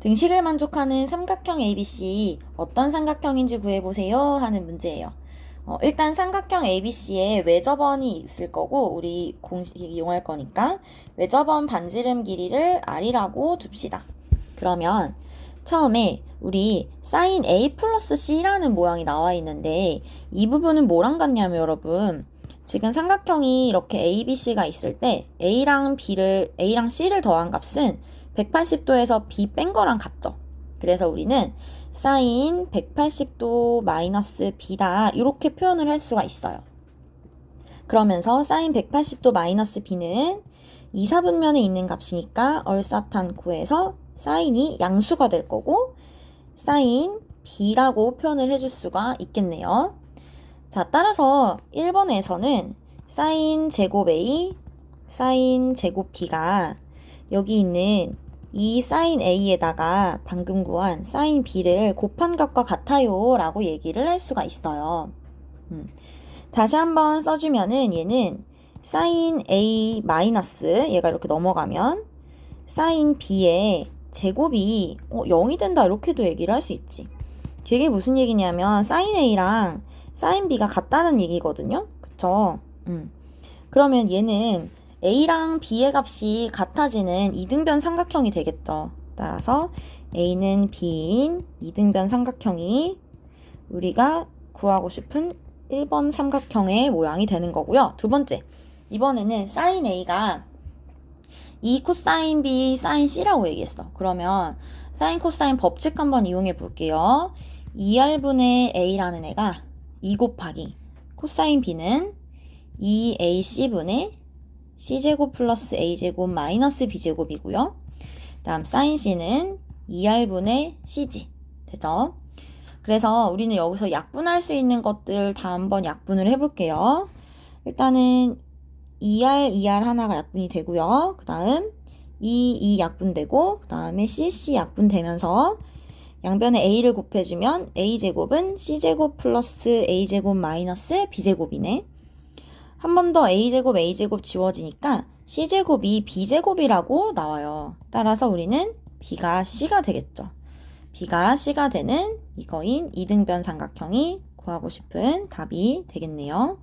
등식을 만족하는 삼각형 ABC 어떤 삼각형인지 구해보세요 하는 문제예요. 어, 일단 삼각형 ABC에 외접원이 있을 거고 우리 공식 이용할 거니까 외접원 반지름 길이를 R이라고 둡시다. 그러면 처음에 우리 sin A 플러스 C라는 모양이 나와 있는데 이 부분은 뭐랑 같냐면 여러분 지금 삼각형이 이렇게 ABC가 있을 때 A랑 B를 A랑 C를 더한 값은 180도에서 B 뺀 거랑 같죠. 그래서 우리는 sin 180도 마이너스 B다 이렇게 표현을 할 수가 있어요. 그러면서 sin 180도 마이너스 B는 2사분면에 있는 값이니까 얼사탄코에서 사인이 양수가 될 거고 사인 b라고 표현을 해줄 수가 있겠네요. 자, 따라서 1번에서는 사인 제곱 a, 사인 제곱 b가 여기 있는 이 사인 a에다가 방금 구한 사인 b를 곱한 값과 같아요 라고 얘기를 할 수가 있어요. 음. 다시 한번 써주면은 얘는 사인 a 마이너스 얘가 이렇게 넘어가면 사인 b의 제곱이 어, 0이 된다 이렇게도 얘기를 할 수 있지. 그게 무슨 얘기냐면 사인 a랑 사인 b가 같다는 얘기거든요. 그쵸? 음. 그러면 얘는 a랑 b의 값이 같아지는 이등변 삼각형이 되겠죠. 따라서 a는 b인 이등변 삼각형이 우리가 구하고 싶은 1번 삼각형의 모양이 되는 거고요. 두 번째, 이번에는 사인 a가 2 코사인 B 사인 C라고 얘기했어. 그러면 사인 코사인 법칙 한번 이용해 볼게요. 2R분의 A라는 애가 2 곱하기 코사인 B는 2AC분의 C제곱 플러스 A제곱 마이너스 B제곱이고요. 다음 사인 C는 2R분의 CG. 되죠? 그래서 우리는 여기서 약분할 수 있는 것들 다 한번 약분을 해볼게요. 일단은 2R, 2R 하나가 약분이 되고요. 그 다음 2, 2 약분되고 그 다음에 CC 약분되면서 양변에 A를 곱해주면 A제곱은 C제곱 플러스 A제곱 마이너스 B제곱이네. 한 번 더 A제곱, A제곱 지워지니까 C제곱이 B제곱이라고 나와요. 따라서 우리는 B가 C가 되겠죠. B가 C가 되는 이거인 이등변 삼각형이 구하고 싶은 답이 되겠네요.